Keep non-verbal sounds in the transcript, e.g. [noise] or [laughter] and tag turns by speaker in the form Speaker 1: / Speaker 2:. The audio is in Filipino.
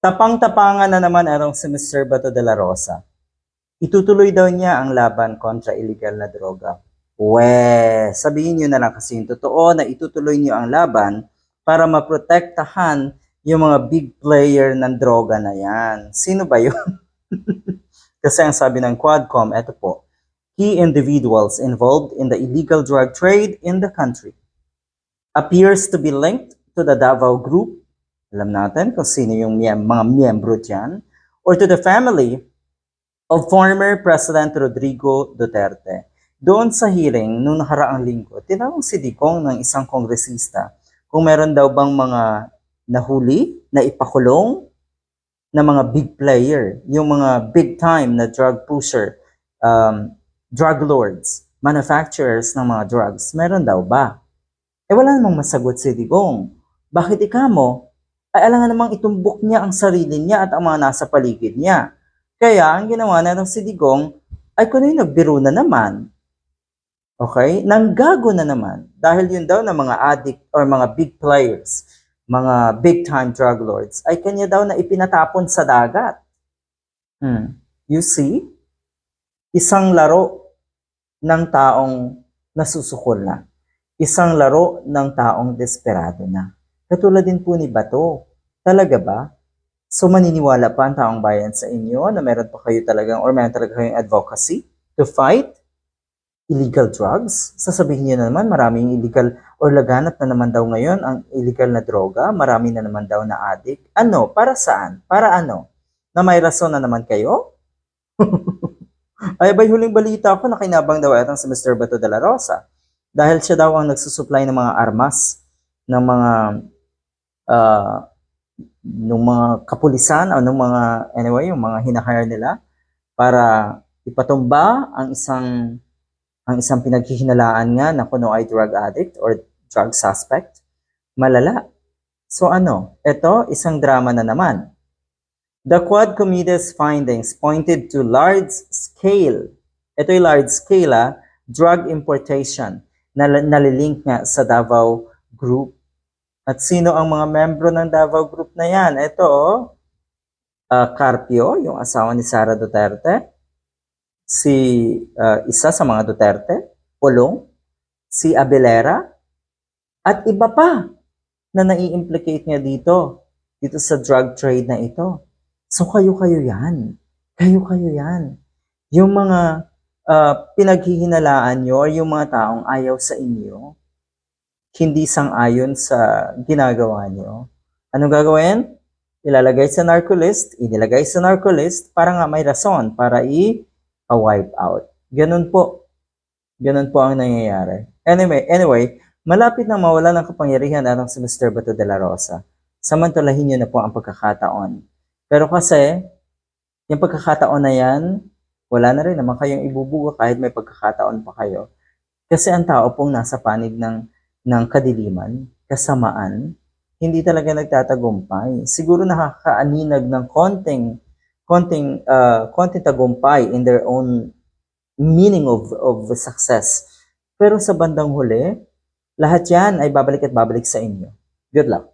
Speaker 1: Tapang-tapangan na naman arong si Mr. Bato de la Rosa. Itutuloy daw niya ang laban kontra illegal na droga. We, sabihin niyo na lang kasi totoo na itutuloy niyo ang laban para maprotektahan yung mga big player ng droga na yan. Sino ba yun? [laughs] kasi ang sabi ng Quadcom, eto po, key individuals involved in the illegal drug trade in the country appears to be linked to the Davao Group alam natin kung sino yung miyem- mga miyembro dyan, or to the family of former President Rodrigo Duterte. Doon sa hearing, nung nakaraang linggo, tinanong si Dicong ng isang kongresista kung meron daw bang mga nahuli, na ipakulong, na mga big player, yung mga big time na drug pusher, um, drug lords, manufacturers ng mga drugs, meron daw ba? Eh wala namang masagot si Digong. Bakit ikamo? Ay alangan namang itumbok niya ang sarili niya at ang mga nasa paligid niya. Kaya ang ginawa na ng si Digong ay kuno yung nagbiro na naman. Okay? Nanggago na naman. Dahil yun daw na mga addict or mga big players, mga big time drug lords, ay kanya daw na ipinatapon sa dagat. Hmm. You see? Isang laro ng taong nasusukol na. Isang laro ng taong desperado na. Katulad din po ni Bato. Talaga ba? So maniniwala pa ang taong bayan sa inyo na meron pa kayo talagang or meron talaga kayong advocacy to fight illegal drugs? Sasabihin niyo na naman maraming illegal or laganap na naman daw ngayon ang illegal na droga, marami na naman daw na addict. Ano? Para saan? Para ano? Na may rason na naman kayo? [laughs] Ay, bay huling balita ko na kinabang daw atang si Mr. Bato de la Rosa dahil siya daw ang nagsusupply ng mga armas ng mga uh, ng mga kapulisan o ng mga anyway yung mga hinahire nila para ipatumba ang isang ang isang pinaghihinalaan nga na kuno ay drug addict or drug suspect malala. So ano? Ito isang drama na naman. The Quad Committee's findings pointed to large scale ito yung large scale ah, drug importation na nalilink nga sa Davao Group at sino ang mga membro ng Davao Group na yan? Ito, oh, uh, Carpio, yung asawa ni Sara Duterte. Si uh, isa sa mga Duterte, Pulong. Si Abelera. At iba pa na nai-implicate niya dito. Dito sa drug trade na ito. So kayo-kayo yan. Kayo-kayo yan. Yung mga uh, pinaghihinalaan nyo or yung mga taong ayaw sa inyo, hindi sang-ayon sa ginagawa niyo, anong gagawin? Ilalagay sa narcolist, inilagay sa narcolist para nga may rason para i-wipe out. Ganun po. Ganun po ang nangyayari. Anyway, anyway, malapit na mawala ng kapangyarihan atong si Mr. Bato de la Rosa. Samantalahin niyo na po ang pagkakataon. Pero kasi, yung pagkakataon na yan, wala na rin naman kayong ibubuga kahit may pagkakataon pa kayo. Kasi ang tao pong nasa panig ng ng kadiliman, kasamaan, hindi talaga nagtatagumpay. Siguro nakakaaninag ng konting konting uh, konting tagumpay in their own meaning of of success. Pero sa bandang huli, lahat 'yan ay babalik at babalik sa inyo. Good luck.